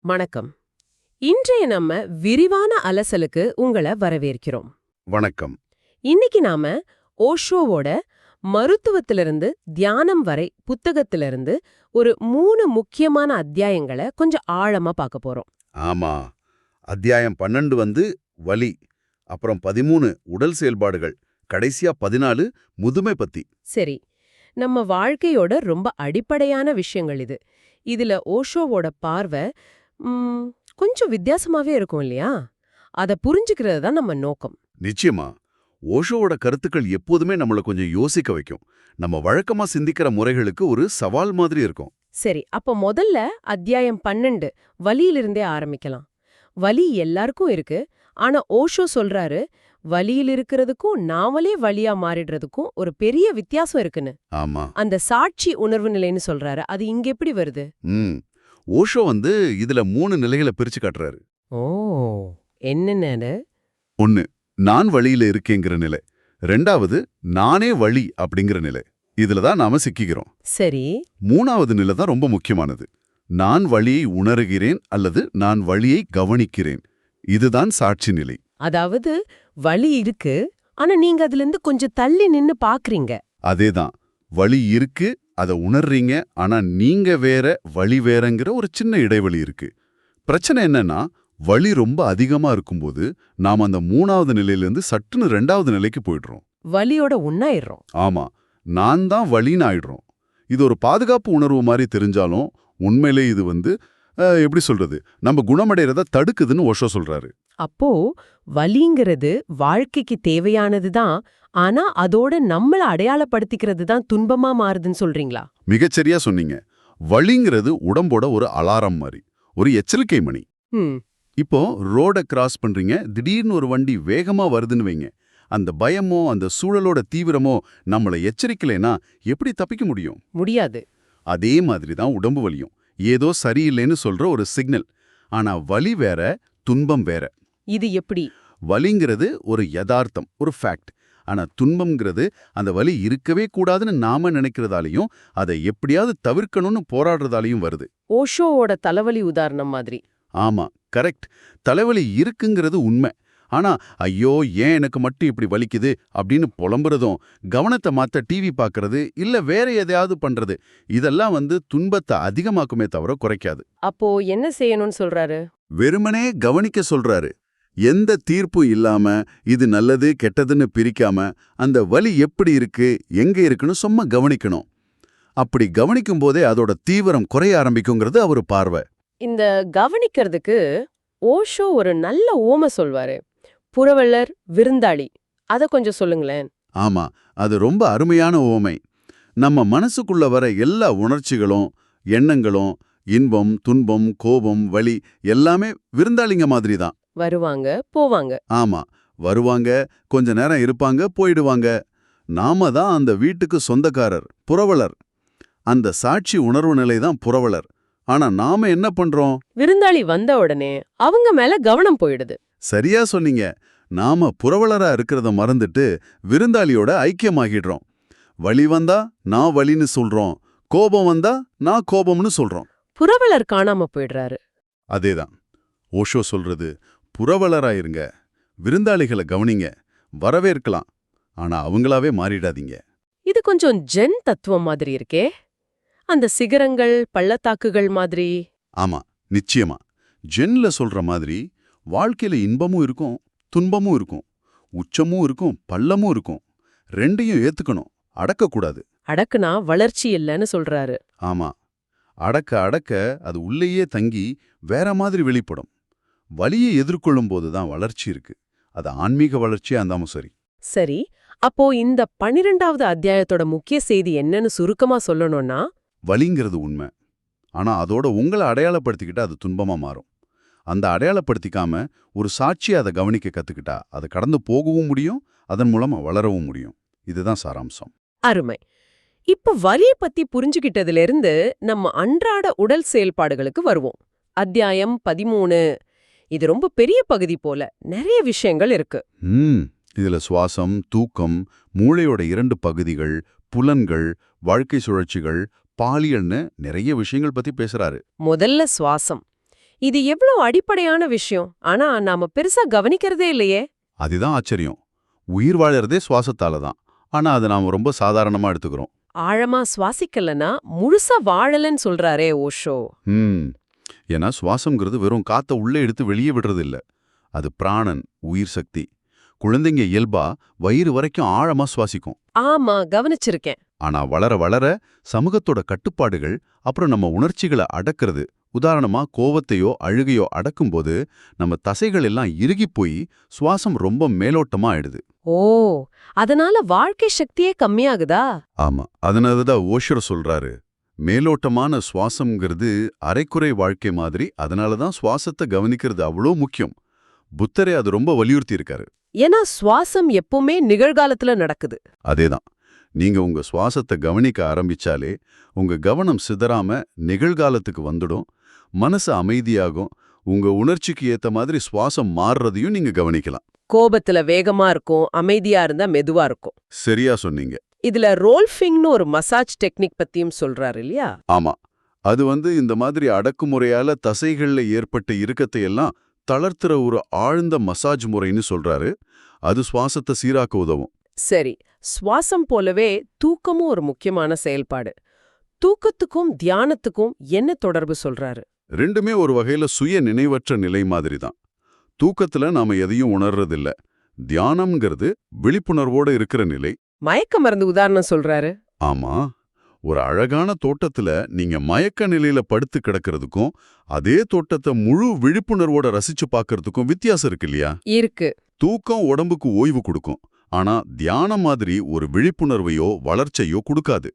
வணக்கம். இன்றைய நம்ம விரிவான அலசலுக்கு உங்களை வரவேற்கிறோம். வணக்கம். இன்னைக்கு நாம ஓஷோவோட மருத்துவத்திலிருந்து தியானம் வரை புத்தகத்திலிருந்து ஒரு மூணு முக்கியமான அத்தியாயங்களை கொஞ்சம் ஆழமா பார்க்க போறோம். ஆமா. அத்தியாயம் பன்னெண்டு வந்து வலி அப்புறம் பதிமூணு உடல் செயல்பாடுகள் கடைசியா பதினாலு முதுமை பத்தி. சரி. நம்ம வாழ்க்கையோட ரொம்ப அடிப்படையான விஷயங்கள் இது. இதுல ஓஷோவோட பார்வை கொஞ்சம் வித்தியாசமாவே இருக்கும் இல்லையா? அத புரிஞ்சுக்கிறது தான் நம்ம நோக்கம். நிச்சயமா. ஓஷோவோட கருத்துக்கள் எப்போதுமே நம்மள கொஞ்சம் யோசிக்க வைக்கும். நம்ம வழக்கமா சிந்திக்கிற முறைகளுக்கு ஒரு சவால் மாதிரி இருக்கும். சரி அப்ப முதல்ல அத்தியாயம் பன்னெண்டு வலியிலிருந்தே ஆரம்பிக்கலாம். வலி எல்லாருக்கும் இருக்கு. ஆனா ஓஷோ சொல்றாரு வலியில் இருக்கிறதுக்கும் நாமளே வலியா மாறிடுறதுக்கும் ஒரு பெரிய வித்தியாசம் இருக்குன்னு. ஆமா. அந்த சாட்சி உணர்வு நிலைன்னு சொல்றாரு. அது இங்க எப்படி வருது? ஓஷோ வந்து இதுல மூணு நிலைகளை பிரிச்சு காட்டுறாரு. ஓ என்னென்னு ஒன்னு நான் வழியில இருக்கேங்கிற நிலை. ரெண்டாவது நானே வழி அப்படிங்கிற நிலை. இதுல தான் நாம சிக்கிக்கிறோம். சரி. மூணாவது நிலை தான் ரொம்ப முக்கியமானது. நான் வழியை உணருகிறேன் அல்லது நான் வழியை கவனிக்கிறேன். இதுதான் சாட்சி நிலை. அதாவது வலி இருக்கு ஆனா நீங்க அதுல இருந்து கொஞ்சம் தள்ளி நின்னு பாக்குறீங்க. அதேதான். வழி இருக்கு அதை உணர்றீங்க ஆனா நீங்க வேற வழி வேறங்கிற ஒரு சின்ன இடைவெளி இருக்கு. பிரச்சனை என்னன்னா வலி ரொம்ப அதிகமா இருக்கும்போது நாம அந்த மூணாவது நிலையிலிருந்து சட்டுன்னு ரெண்டாவது நிலைக்கு போயிடுறோம். வலியோட உண்ணாயிடுறோம் ஆமா நான் தான் வழின்னு ஆயிடுறோம். இது ஒரு பாதுகாப்பு உணர்வு மாதிரி தெரிஞ்சாலும் உண்மையிலே இது வந்து எப்படி சொல்றது நம்ம குணமடைறத தடுக்குதுன்னு ஓஷோ சொல்றாரு. அப்போ வலிங்கிறது வாழ்க்கைக்கு தேவையானது தான் ஆனா அதோட நம்மள அடையாளப்படுத்திக்கிறது தான் துன்பமா மாறுதுன்னு சொல்றீங்களா? மிகச்சரியா சொன்னீங்க. வலிங்கிறது உடம்போட ஒரு அலாரம் மாதிரி ஒரு எச்சரிக்கை மணி. இப்போ ரோட கிராஸ் பண்றீங்க திடீர்னு ஒரு வண்டி வேகமா வருதுன்னு வைங்க. அந்த பயமோ அந்த சூழலோட தீவிரமோ நம்மளை எச்சரிக்கலைன்னா எப்படி தப்பிக்க முடியும்? முடியாது. அதே மாதிரி தான் உடம்பு வலியும். ஏதோ சரியில்லைன்னு சொல்ற ஒரு சிக்னல். ஆனா வலி வேற துன்பம் வேற. இது எப்படி? வலிங்கிறது ஒரு யதார்த்தம் ஒரு ஃபேக்ட் ஆனா துன்பம்ங்கிறது அந்த வலி இருக்கவே கூடாதுன்னு நாம நினைக்கிறதாலையும் அதை எப்படியாவது தவிர்க்கணும்னு போராடுறதாலையும் வருது. ஓஷோவோட தலைவலி உதாரணம் மாதிரி. ஆமா கரெக்ட். தலைவலி இருக்குங்கிறது உண்மை. ஆனா ஐயோ ஏன் எனக்கு மட்டும் இப்படி வலிக்குது? அப்படின்னு புலம்புறதும் கவனத்தை மாத்த டிவி பார்க்கறது இல்ல வேற எதையாவது பண்றது இதெல்லாம் வந்து துன்பத்தை அதிகமாக்குமே தவிர குறைக்காது. அப்போ என்ன செய்யணும்னு சொல்றாரு? வெறுமனே கவனிக்க சொல்றாரு. எந்த தீர்ப்பும் இல்லாம இது நல்லது கெட்டதுன்னு பிரிக்காம அந்த வலி எப்படி இருக்கு எங்க இருக்குன்னு சும்மா கவனிக்கணும். அப்படி கவனிக்கும் போதே அதோட தீவிரம் குறைய ஆரம்பிக்குங்கிறது அவர் பார்வை. இந்த கவனிக்கிறதுக்கு ஓஷோ ஒரு நல்ல ஓம சொல்வாரு. புறவள்ளர் விருந்தாளி. அத கொஞ்சம் சொல்லுங்களேன். ஆமா அது ரொம்ப அருமையான ஓமை. நம்ம மனசுக்குள்ள வர எல்லா உணர்ச்சிகளும் எண்ணங்களும் இன்பம் துன்பம் கோபம் வலி எல்லாமே விருந்தாளிங்க மாதிரி தான் வருவாங்க போவாங்க. ஆமா வருவாங்க கொஞ்ச நேரம் இருப்பாங்க போயிடுவாங்க. நாம தான் அந்த வீட்டுக்கு சொந்தக்காரர் புரவலர். அந்த சாட்சி உணர்வு நிலை தான் புரவலர். ஆனா நாம என்ன பண்றோம்? விருந்தாளி வந்த உடனே அவங்க மேல கவனம் போயிடுது. சரியா சொன்னீங்க. நாம புரவலரா இருக்கிறத மறந்துட்டு விருந்தாளியோட ஐக்கியமாகிடுறோம். வலி வந்தா நான் வலின்னு சொல்றோம். கோபம் வந்தா நான் கோபம்னு சொல்றோம். புறவலர் காணாம போயிடுறாரு. அதேதான். ஓஷோ சொல்றது புரவலரா இருங்க விருந்தாளிகளை கவனிங்க. வரவேற்கலாம். ஆனா அவங்களாவே மாறிடாதீங்க. இது கொஞ்சம் ஜென் தத்துவம் மாதிரி இருக்கே. அந்த சிகரங்கள் பள்ளத்தாக்குகள் மாதிரி. ஆமா நிச்சயமா. ஜென்ல சொல்ற மாதிரி வாழ்க்கையில இன்பமும் இருக்கும் துன்பமும் இருக்கும் உச்சமும் இருக்கும் பள்ளமும் இருக்கும். ரெண்டையும் ஏத்துக்கணும். அடக்கக்கூடாது. அடக்குனா வளர்ச்சி இல்லைன்னு சொல்றாரு. ஆமா. அடக்க அடக்க அது உள்ளேயே தங்கி வேற மாதிரி வெளிப்படும். வலியை எதிர்கொள்ளும் போதுதான் வளர்ச்சி இருக்கு. அது ஆன்மீக வளர்ச்சியா இருந்தாலும் சரி. சரி அப்போ இந்த பன்னிரெண்டாவது அத்தியாயத்தோட முக்கிய செய்தி என்னன்னு சுருக்கமா சொல்லணும்னா? வலிங்கிறது உண்மை. ஆனா அதோட உங்களை அடையாளப்படுத்திக்கிட்டா அது துன்பமா மாறும். அந்த அடையாளப்படுத்திக்காம ஒரு சாட்சி அதை கவனிக்க கத்துக்கிட்டா அதை கடந்து போகவும் முடியும் அதன் மூலமா வளரவும் முடியும். இதுதான் சாராம்சம். அருமை. இப்ப வலிய பத்தி புரிஞ்சுகிட்டதுல இருந்து நம்ம அன்றாட உடல் செயல்பாடுகளுக்கு வருவோம். அத்தியாயம் பதிமூணு இது ரொம்ப பெரிய பகுதி போல நிறைய விஷயங்கள் இருக்கு. ம் இதுல சுவாசம் தூக்கம் மூளையோட இரண்டு பகுதிகள் புலன்கள் வாழ்க்கை சுழற்சிகள் பாலியல்னு நிறைய விஷயங்கள் பத்தி பேசுறாரு. முதல்ல சுவாசம். இது எவ்வளவு அடிப்படையான விஷயம் ஆனா நாம பெருசா கவனிக்கிறதே இல்லையே. அதுதான் ஆச்சரியம். உயிர் வாழறதே சுவாசத்தால தான். ஆனா அதை நாம ரொம்ப சாதாரணமா எடுத்துக்கிறோம். ஆழமா சுவாசிக்கலனா முழுசா வாழலன்னு சொல்றாரே ஓஷோ. ம். ஏன்னா சுவாசம்ங்கிறது வெறும் காத்த உள்ளே எடுத்து வெளியே விடுறது இல்ல அது பிராணன் உயிர் சக்தி. குழந்தைங்க இயல்பா வயிறு வரைக்கும் ஆழமா சுவாசிக்கும். ஆமா கவனிச்சிருக்கேன். ஆனா வளர வளர சமூகத்தோட கட்டுப்பாடுகள் அப்புறம் நம்ம உணர்ச்சிகளை அடக்கிறது உதாரணமா கோவத்தையோ அழுகையோ அடக்கும்போது நம்ம தசைகள் எல்லாம் இறுகிப் போய் சுவாசம் ரொம்ப மேலோட்டமா ஆயிடுது. ஓ அதனால வாழ்க்கை சக்தியே கம்மியாகுதா? ஆமா அதனாலதான் ஓஷர் சொல்றாரு. மேலோட்டமான சுவாசம்ங்கிறது அரைக்குறை வாழ்க்கை மாதிரி. அதனாலதான் சுவாசத்தை கவனிக்கிறது அவ்வளோ முக்கியம். புத்தரே அது ரொம்ப வலியுறுத்தி இருக்காரு ஏன்னா சுவாசம் எப்பவுமே நிகழ்காலத்துல நடக்குது. அதேதான். நீங்க உங்க சுவாசத்தை கவனிக்க ஆரம்பிச்சாலே உங்க கவனம் சிதறாம நிகழ்காலத்துக்கு வந்துடும். மனசு அமைதியாகும். உங்க உணர்ச்சிக்கு ஏத்த மாதிரி சுவாசம் மாறுறதையும் நீங்க கவனிக்கலாம். கோபத்துல வேகமா இருக்கும் அமைதியா இருந்தா மெதுவா இருக்கும். சரியா சொன்னீங்க. இதுல ரோல்ஃபிங்னு ஒரு மசாஜ் டெக்னிக் பத்தியும் சொல்றாரு இல்லையா? ஆமா. அது வந்து இந்த மாதிரி அடக்குமுறையால தசைகள்ல ஏற்பட்ட இறுக்கத்தை எல்லாம் தளர்த்துற ஒரு ஆழ்ந்த மசாஜ் முறைன்னு சொல்றாரு. அது சுவாசத்தை சீராக்க உதவும். சரி. சுவாசம் போலவே தூக்கமும் ஒரு முக்கியமான செயல்பாடு. தூக்கத்துக்கும் தியானத்துக்கும் என்ன தொடர்பு சொல்றாரு? ரெண்டுமே ஒரு வகையில சுய நினைவற்ற நிலை மாதிரி தான் தூக்கத்துல நாம எதையும் உணர்றதில்ல. தியானம்ங்கிறது விழிப்புணர்வோட இருக்கிற நிலை. மயக்க மருந்து உதாரணம் சொல்றாரு. ஆமா. ஒரு அழகான தோட்டத்துல நீங்க மயக்க நிலையில படுத்து கிடக்கிறதுக்கும் அதே தோட்டத்தை முழு விழிப்புணர்வோட ரசிச்சு பார்க்கறதுக்கும் வித்தியாசம் இருக்கு இல்லையா? இருக்கு. தூக்கம் உடம்புக்கு ஓய்வு கொடுக்கும். ஆனா தியானம் மாதிரி ஒரு விழிப்புணர்வையோ வளர்ச்சியோ கொடுக்காது.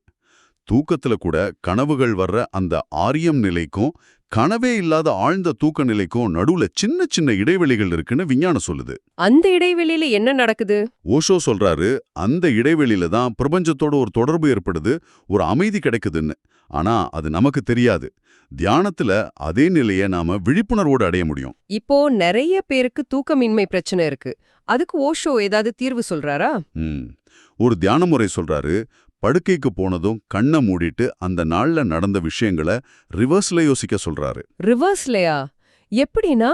தூக்கத்துல கூட கனவுகள் வர்ற அந்த ஆரியம் நிலைக்கும் கனவே இல்லாத ஆழ்ந்த தூக்க நிலைக்கும் நடுவுல சின்ன சின்ன இடைவெளிகள் இருக்குன்னு விஞ்ஞானம் சொல்லுது. அந்த இடைவெளியில என்ன நடக்குது? ஓஷோ சொல்றாரு அந்த இடைவெளியில தான் பிரபஞ்சத்தோட ஒரு தொடர்பு ஏற்படுது ஒரு அமைதி கிடைக்குதுன்னு. ஆனா அது நமக்கு தெரியாது. தியானத்துல அதே நிலையை நாம விழிப்புணர்வோடு அடைய முடியும். இப்போ நிறைய பேருக்கு தூக்கமின்மை பிரச்சனை இருக்கு. அதுக்கு ஓஷோ ஏதாவது தீர்வு சொல்றாரா. ஒரு தியான முறை சொல்றாரு படுக்கைக்கு போனதும் கண்ணை மூடிட்டு அந்த நாள்ல நடந்த விஷயங்களை ரிவர்ஸ்ல யோசிக்க சொல்றாரு. ரிவர்ஸ்லயா? எப்படின்னா?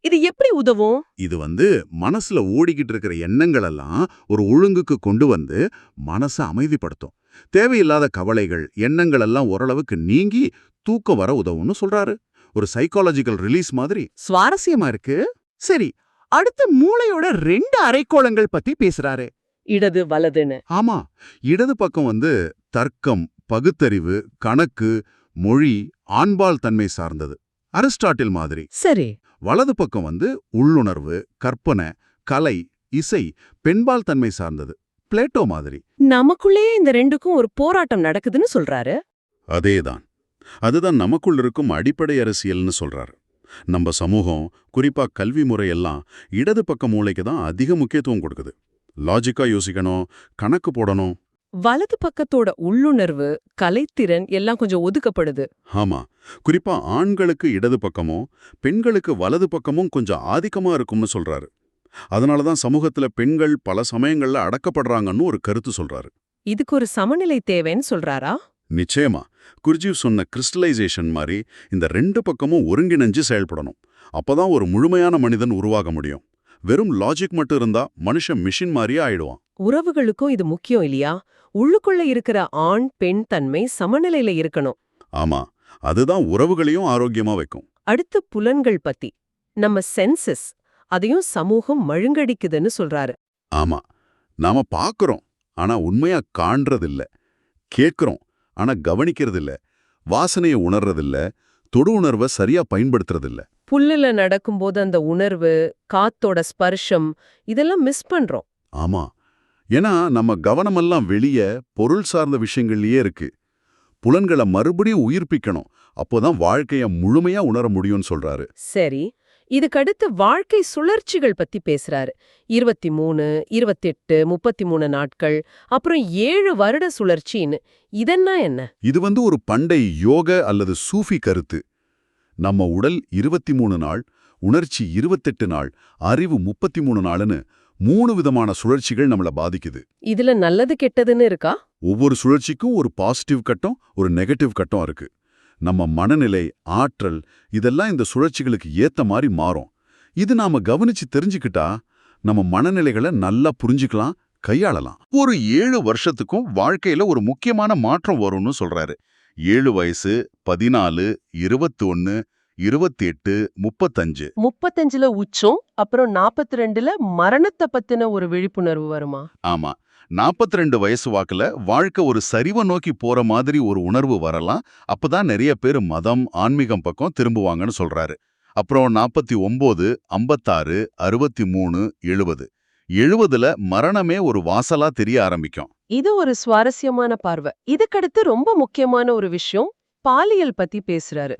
இது எப்படி உதவும்? இது வந்து மனசுல ஓடிக்கிட்டு இருக்கிற எண்ணங்கள் எல்லாம் ஒரு ஒழுங்குக்கு கொண்டு வந்து மனசை அமைதிப்படுத்தும். தேவையில்லாத கவலைகள் எண்ணங்கள் எல்லாம் ஓரளவுக்கு நீங்கி தூக்கம் வர உதவும்னு சொல்றாரு. ஒரு சைக்காலஜிக்கல் ரிலீஸ் மாதிரி சுவாரஸ்யமா இருக்கு. சரி அடுத்து மூளையோட ரெண்டு அரைக்கோளங்கள் பத்தி பேசுறாரு. இடது வலதுன்னு. ஆமா இடது பக்கம் வந்து தர்க்கம் பகுத்தறிவு கணக்கு மொழி ஆண்பால் தன்மை சார்ந்தது. அரிஸ்டாட்டில் மாதிரி. சரி. வலது பக்கம் வந்து உள்ளுணர்வு கற்பனை கலை இசை பெண்பால் தன்மை சார்ந்தது. பிளேட்டோ மாதிரி. நமக்குள்ளேயே இந்த ரெண்டுக்கும் ஒரு போராட்டம் நடக்குதுன்னு சொல்றாரு. அதேதான். அதுதான் நமக்குள் இருக்கும் அடிப்படை அரசியல்னு சொல்றாரு. நம்ம சமூகம் குறிப்பா கல்வி முறையெல்லாம் இடது பக்க மூளைக்கு தான் அதிக முக்கியத்துவம் கொடுக்குது. லாஜிக்கா யோசிக்கணும் கணக்கு போடணும். வலது பக்கத்தோட உள்ளுணர்வு கலைத்திறன் எல்லாம் கொஞ்சம் ஒதுக்கப்படுது. ஆமா. குறிப்பா ஆண்களுக்கு இடது பக்கமும் பெண்களுக்கு வலது பக்கமும் கொஞ்சம் ஆதிக்கமா இருக்கும்னு சொல்றாரு. அதனால தான் சமூகத்துல பெண்கள் பல சமயங்கள்ல அடக்கப்படுறாங்கன்னு ஒரு கருத்து சொல்றாரு. இதுக்கு ஒரு சமநிலை தேவைன்னு சொல்றாரா? நிச்சயமா. குர்ஜீவ் சொன்ன கிறிஸ்டலைசேஷன் மாதிரி இந்த ரெண்டு பக்கமும் ஒருங்கிணைஞ்சு செயல்படணும். அப்பதான் ஒரு முழுமையான மனிதன் உருவாக முடியும். வெறும் லாஜிக் மட்டும் இருந்தா மனுஷன் மிஷின் மாதிரியே ஆயிடுவான். உறவுகளுக்கும் இது முக்கியம் இல்லையா? உள்ளுக்குள்ள இருக்கிற ஆண் பெண் தன்மை சமநிலையில இருக்கணும். ஆமா அதுதான் உறவுகளையும் ஆரோக்கியமா வைக்கும். அடுத்து புலன்கள் பத்தி. நம்ம சென்சஸ் அதையும் சமூகம் மழுங்கடிக்குதுன்னு சொல்றாரு. ஆமா நாம பாக்குறோம் ஆனா உண்மையா காண்றதில்ல. கேட்கிறோம் ஆனா கவனிக்கிறதில்ல. வாசனையை உணர்றதில்ல. தொடு உணர்வை சரியா பயன்படுத்துறதில்ல. புல்லுல நடக்கும்போது அந்த உணர்வு காத்தோட ஸ்பர்ஷம் இதெல்லாம் மிஸ் பண்றோம். ஆமா. ஏன்னா நம்ம கவனமெல்லாம் வெளிய பொருள் சார்ந்த விஷயங்கள்லயே இருக்கு. புலன்களை மறுபடியும் உயிர்ப்பிக்கணும். அப்போதான் வாழ்க்கைய முழுமையா உணர முடியும்னு சொல்றாரு. சரி. இதுக்கடுத்து வாழ்க்கை சுழற்சிகள் பத்தி பேசுறாரு. இருபத்தி மூணு இருபத்தெட்டு முப்பத்தி மூணு நாட்கள் அப்புறம் ஏழு வருட சுழற்சின்னு. இதென்னா என்ன? இது வந்து ஒரு பண்டை யோக அல்லது சூஃபி கருத்து. நம்ம உடல் இருபத்தி மூணு நாள் உணர்ச்சி இருபத்தெட்டு நாள் அறிவு முப்பத்தி மூணு நாளுன்னு மூணு விதமான சுழற்சிகள் நம்மள பாதிக்குது. இதுல நல்லது கெட்டதுன்னு இருக்கா? ஒவ்வொரு சுழற்சிக்கும் ஒரு பாசிட்டிவ் கட்டம் ஒரு நெகட்டிவ் கட்டம் இருக்கு. நம்ம மனநிலை ஆற்றல் இதெல்லாம் இந்த சுழற்சிகளுக்கு ஏத்த மாதிரி மாறும். இது நாம கவனிச்சு தெரிஞ்சுக்கிட்டா நம்ம மனநிலைகளை நல்லா புரிஞ்சுக்கலாம் கையாளலாம். ஒரு ஏழு வருஷத்துக்கும் வாழ்க்கையில ஒரு முக்கியமான மாற்றம் வரும்னு சொல்றாரு. ஏழு வயசு பதினாலு இருபத்தி ஒன்னு இருபத்தி எட்டு முப்பத்தஞ்சு. முப்பத்தஞ்சுல உச்சம் அப்புறம் நாற்பத்தி ரெண்டுல மரணத்தை பத்தின ஒரு விழிப்புணர்வு வருமா? ஆமா. 42 ரெண்டு வயசு வாக்குல வாழ்க்கை ஒரு சரிவை நோக்கி போற மாதிரி ஒரு உணர்வு வரலாம். அப்பதான் நிறைய பேர் மதம் ஆன்மீகம் பக்கம் திரும்புவாங்கன்னு சொல்றாரு. அப்புறம் நாற்பத்தி ஒன்பது ஐம்பத்தாறு அறுபத்தி மூணு எழுபது. எழுபதுல மரணமே ஒரு வாசலா தெரிய ஆரம்பிக்கும். இது ஒரு சுவாரஸ்யமான பார்வை. இதுக்கடுத்து ரொம்ப முக்கியமான ஒரு விஷயம் பாலியல் பத்தி பேசுறாரு.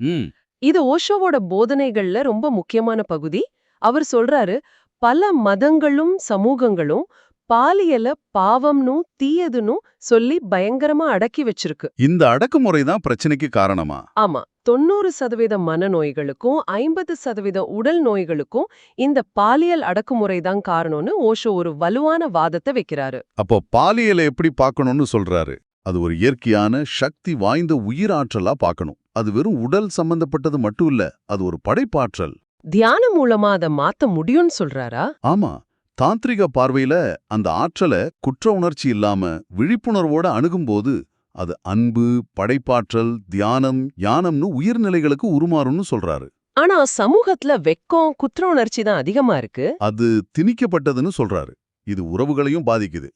இது ஓஷோவோட போதனைகள்ல ரொம்ப முக்கியமான பகுதி. அவர் சொல்றாரு பல மதங்களும் சமூகங்களும் பாலியல பாவம்னு தீயதுன்னு சொல்லி பயங்கரமா அடக்கி வச்சிருக்கு. இந்த அடக்குமுறை தான் பிரச்சனைக்கு காரணமா? ஆமா. தொண்ணூறு சதவீத மனநோய்களுக்கும் ஐம்பது சதவீத உடல் நோய்களுக்கும் இந்த பாலியல் அடக்குமுறை தான் காரணம்னு ஓஷோ ஒரு வலுவான வாதத்தை வைக்கிறாரு. அப்போ பாலியலை எப்படி பார்க்கணும்னு சொல்றாரு? அது ஒரு இயற்கையான சக்தி வாய்ந்த உயிராற்றலா பார்க்கணும். அது வெறும் உடல் சம்பந்தப்பட்டது மட்டும் இல்ல அது ஒரு படைப்பாற்றல். தியானம் மூலமா அதை மாத்த முடியும்னு சொல்றாரா? ஆமா. தாந்திரிக பார்வையில அந்த ஆற்றலை குற்ற உணர்ச்சி இல்லாம விழிப்புணர்வோட அணுகும்போது அது அன்பு படைப்பாற்றல் தியானம் யானம்னு உயிர்நிலைகளுக்கு உருமாறும்னு சொல்றாரு. ஆனா சமூகத்துல வெக்கம் குற்ற உணர்ச்சி தான் அதிகமா இருக்கு. அது திணிக்கப்பட்டதுன்னு சொல்றாரு. இது உறவுகளையும் பாதிக்குது.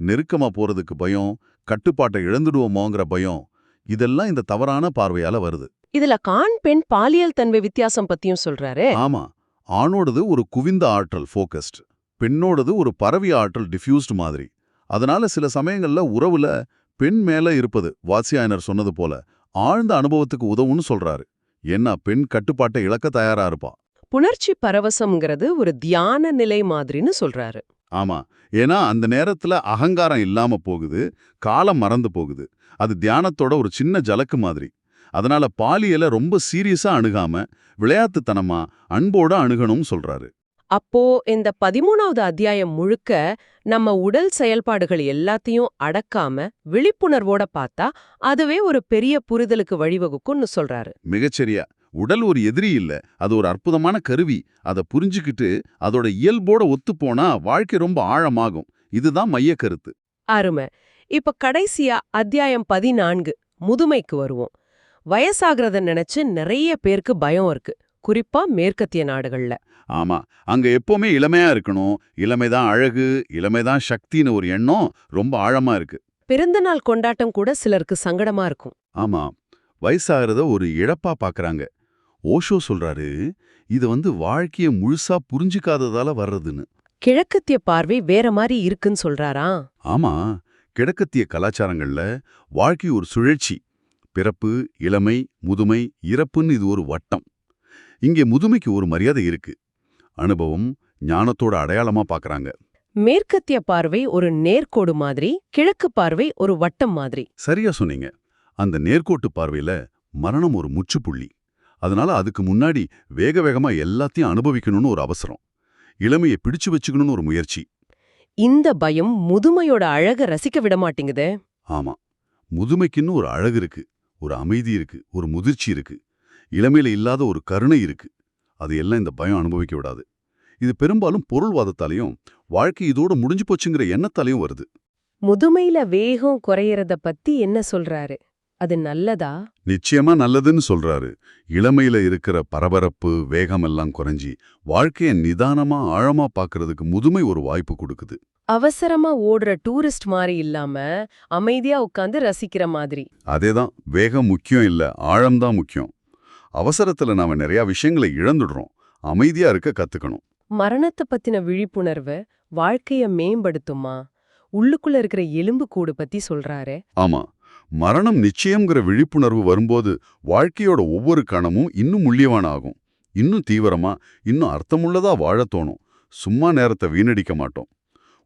நெருக்கமா போறதுக்கு பயம் கட்டுப்பாட்டை இழந்துடுவோமோங்கிற பயம் இதெல்லாம் இந்த தவறான பார்வையால வருது. இதுல கான் பெண் பாலியல் தன்மை வித்தியாசம் பத்தியும் சொல்றாரு. ஆமா. ஆணோடது ஒரு குவிந்த ஆற்றல் ஃபோக்கஸ்ட் பெண்ணோடது ஒரு பரவிய ஆற்றல் டிஃப்யூஸ்ட் மாதிரி. அதனால சில சமயங்கள்ல உறவுல பெண் மேல இருப்பது வாத்சியாயனர் சொன்னது போல ஆழ்ந்த அனுபவத்துக்கு உதவும்னு சொல்றாரு. ஏன்னா பெண் கட்டுப்பாட்டை இழக்க தயாரா இருப்பா. புணர்ச்சி பரவசம்ங்கிறது ஒரு தியான நிலை மாதிரின்னு சொல்றாரு. ஆமா. ஏன்னா அந்த நேரத்துல அகங்காரம் இல்லாம போகுது காலம் மறந்து போகுது. அது தியானத்தோட ஒரு சின்ன ஜலக்கு மாதிரி. அதனால பாலியலை ரொம்ப சீரியஸா அணுகாம விளையாட்டுத்தனமா அன்போட அணுகணும்னு சொல்றாரு. அப்போ இந்த பதிமூணாவது அத்தியாயம் முழுக்க நம்ம உடல் செயல்பாடுகள் எல்லாத்தையும் அடக்காம விழிப்புணர்வோட பார்த்தா அதுவே ஒரு பெரிய புரிதலுக்கு வழிவகுக்கும்னு சொல்றாரு. மிகச்சரியா. உடல் ஒரு எதிரி இல்ல. அது ஒரு அற்புதமான கருவி. அதை புரிஞ்சுக்கிட்டு அதோட இயல்போட ஒத்துப்போனா வாழ்க்கை ரொம்ப ஆழமாகும். இதுதான் மைய கருத்து. அருமை. இப்ப கடைசியா அத்தியாயம் பதினான்கு முதுமைக்கு வருவோம். வயசாகிறத நினைச்சு நிறைய பேருக்கு பயம் இருக்கு. குறிப்பா மேற்கத்திய நாடுகள்ல. ஆமா. அங்க எப்பவுமே இளமையா இருக்கணும். இளமைதான் அழகு இளமைதான் சக்தின்னு ஒரு எண்ணம் ரொம்ப ஆழமா இருக்கு. பிறந்தநாள் கொண்டாட்டம் கூட சிலருக்கு சங்கடமா இருக்கும். ஆமா. வயசாகிறத ஒரு இழப்பா பாக்குறாங்க. ஓஷோ சொல்றாரு இது வந்து வாழ்க்கைய முழுசா புரிஞ்சுக்காததால வர்றதுன்னு. கிழக்கத்திய பார்வை வேற மாதிரி இருக்குன்னு சொல்றாரா? ஆமா. கிழக்கத்திய கலாச்சாரங்கள்ல வாழ்க்கை ஒரு சுழற்சி. பிறப்பு இளமை முதுமை இறப்புன்னு இது ஒரு வட்டம். இங்கே முதுமைக்கு ஒரு மரியாதை இருக்கு. அனுபவம் ஞானத்தோட அடையாளமா பார்க்கறாங்க மேற்கத்திய பார்வை ஒரு நேர்கோடு மாதிரி கிழக்கு பார்வை ஒரு வட்டம் மாதிரி. சரியா சொன்னீங்க. அந்த நேர்கோட்டு பார்வையில மரணம் ஒரு முற்றுப்புள்ளி அதனால அதுக்கு முன்னாடி வேக வேகமா எல்லாத்தையும் அனுபவிக்கணும்னு ஒரு அவசரம். இளமையை பிடிச்சு வச்சுக்கணும்னு ஒரு முயற்சி. இந்த பயம் முதுமையோட அழக ரசிக்க விட மாட்டேங்குதே. ஆமா. முதுமைக்குன்னு ஒரு அழகு இருக்கு. ஒரு அமைதி இருக்கு. ஒரு முதிர்ச்சி இருக்கு. இளமையில இல்லாத ஒரு கருணை இருக்கு. அது எல்லாம் இந்த பயம் அனுபவிக்க விடாது. இது பெரும்பாலும் பொருள்வாதத்தாலையும் வாழ்க்கை இதோட முடிஞ்சு போச்சுங்கிற எண்ணத்தாலையும் வருது. முதுமையில வேகம் குறையறத பத்தி என்ன சொல்றாரு? அது நல்லதா? நிச்சயமா நல்லதுன்னு சொல்றாரு. இளமையில இருக்கிற பரபரப்பு வேகம் எல்லாம் குறைஞ்சி வாழ்க்கைய நிதானமா ஆழமா பார்க்கறதுக்கு முதுமை ஒரு வாய்ப்பு கொடுக்குது. அவசரமா ஓடுற டூரிஸ்ட் மாதிரி இல்லாம அமைதியா உட்கார்ந்து ரசிக்கிற மாதிரி. அதேதான் வேகம் முக்கியம் இல்ல ஆழம்தான் முக்கியம். அவசரத்துல நாம நிறைய விஷயங்களை இழந்துடுறோம். அமைதியா இருக்க கத்துக்கணும். மரணத்தை பத்தின விழிப்புணர்வு வாழ்க்கைய மேம்படுத்துமா? உள்ளுக்குள்ள இருக்கிற எலும்பு கூடு பத்தி சொல்றாரே. ஆமா. மரணம் நிச்சயம்ங்கிற விழிப்புணர்வு வரும்போது வாழ்க்கையோட ஒவ்வொரு கணமும் இன்னும் முள்ளியவான ஆகும் இன்னும் தீவிரமா இன்னும் அர்த்தமுள்ளதா வாழத் தோணும். சும்மா நேரத்தை வீணடிக்க மாட்டோம்.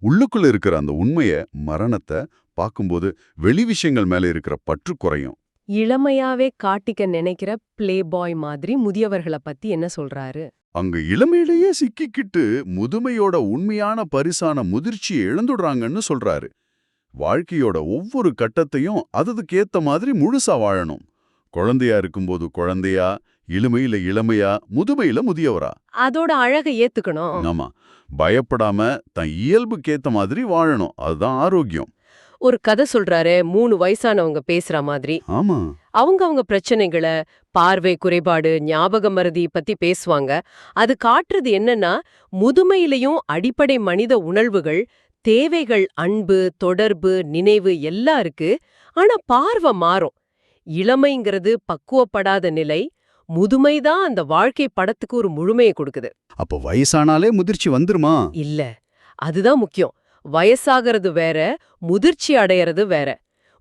உள்ளுக்குள்ள இருக்கிற அந்த உண்மைய மரணத்தை பார்க்கும்போது வெளி விஷயங்கள் மேல இருக்கிற பற்று குறையும். இளமையாவே காட்டிக்க நினைக்கிற பிளே பாய் மாதிரி முதியவர்களை பத்தி என்ன சொல்றாரு? அங்க இளமையிலேயே சிக்கிக்கிட்டு முதுமையோட உண்மையான பரிசான முதிர்ச்சியை இழந்துடுறாங்கன்னு சொல்றாரு. வாழ்க்கையோட ஒவ்வொரு கட்டத்தையும் அதுக்கேத்த மாதிரி முழுசா வாழணும். குழந்தையா இருக்கும்போது குழந்தையா இளமையில இளமையா முதுமையில முதியவரா? அதோட அழகை ஏத்துக்கணும். ஆமா. பயப்படாம தன் இயல்புக்கேத்த மாதிரி வாழணும். அதுதான் ஆரோக்கியம். ஒரு கதை சொல்றாரு மூணு வயசானவங்க பேசுற மாதிரி. ஆமா. அவங்க அவங்க பிரச்சனைகளை பார்வை குறைபாடு ஞாபக மறதி பத்தி பேசுவாங்க. அது காட்டுறது என்னன்னா முதுமையிலையும் அடிப்படை மனித உணர்வுகள் தேவைகள் அன்பு தொடர்பு நினைவு எல்லாம் இருக்கு. ஆனா பார்வை மாறும். இளமைங்கிறது பக்குவப்படாத நிலை முதுமைதான் அந்த வாழ்க்கை படத்துக்கு ஒரு முழுமையை கொடுக்குது. அப்ப வயசானாலே முதிர்ச்சி வந்துருமா? இல்ல. அதுதான் முக்கியம். வயசாகிறது வேற முதிர்ச்சி அடையறது வேற.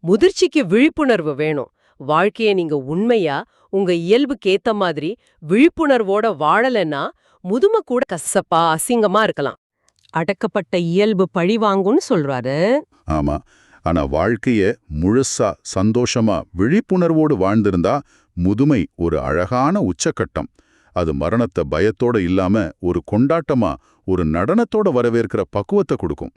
முதிர்ச்சிக்கு விழிப்புணர்வு வேணும். வாழ்க்கைய நீங்க உண்மையா உங்க இயல்புக்கு ஏத்த மாதிரி விழிப்புணர்வோட வாழலைன்னா முதுமை கூட கசப்பா அசிங்கமா இருக்கலாம். அடக்கப்பட்ட இயல்பு பழி வாங்கும்னு சொல்றாரு. ஆமா. ஆனா வாழ்க்கைய முழுசா சந்தோஷமா விழிப்புணர்வோடு வாழ்ந்திருந்தா முதுமை ஒரு அழகான உச்சக்கட்டம். அது மரணத்தை பயத்தோட இல்லாம ஒரு கொண்டாட்டமா ஒரு நடனத்தோட வரவேற்கிற பக்குவத்தை கொடுக்கும்.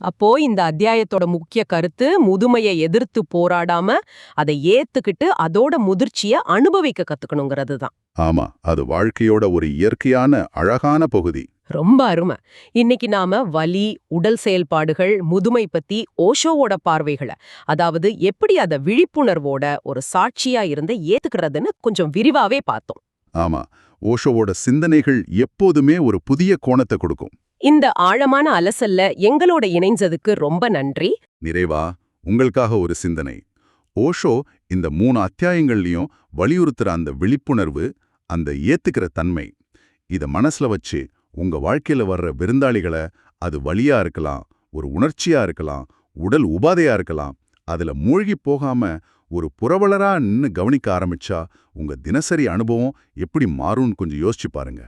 அப்போ இந்த அத்தியாயத்தோட முக்கிய கருத்து முதுமையை எதிர்த்து போராடாம அதை ஏத்துக்கிட்டு அதோட முதிர்ச்சிய அனுபவிக்க கத்துக்கணுங்கிறது தான். ஆமா அது வாழ்க்கையோட ஒரு இயற்கையான அழகான பகுதி. ரொம்ப அருமை. இன்னைக்கு நாம வலி உடல் செயல்பாடுகள் முதுமை பத்தி ஓஷோவோட பார்வைகளை அதாவது எப்படி அத விழிப்புணர்வோட ஒரு சாட்சியா இருந்து ஏத்துக்கிறதுன்னு கொஞ்சம் விரிவாவே பார்த்தோம். ஆமா ஓஷோவோட சிந்தனைகள் எப்போதுமே ஒரு புதிய கோணத்தை கொடுக்கும். இந்த ஆழமான அலசல்ல எங்களோட இணைஞ்சதுக்கு ரொம்ப நன்றி. நிறைவா உங்களுக்காக ஒரு சிந்தனை. ஓஷோ இந்த மூணு அத்தியாயங்கள்லயும் வலியுறுத்துற அந்த விழிப்புணர்வு அந்த ஏத்துக்கிற தன்மை இத மனசுல வச்சு உங்க வாழ்க்கையில வர்ற விருந்தாளிகளை அது வலியா இருக்கலாம் ஒரு உணர்ச்சியா இருக்கலாம் உடல் உபாதையா இருக்கலாம் அதுல மூழ்கி போகாம ஒரு புரவலரா நின்னு கவனிக்க ஆரம்பிச்சா உங்க தினசரி அனுபவம் எப்படி மாறும்னு கொஞ்சம் யோசிச்சு பாருங்க.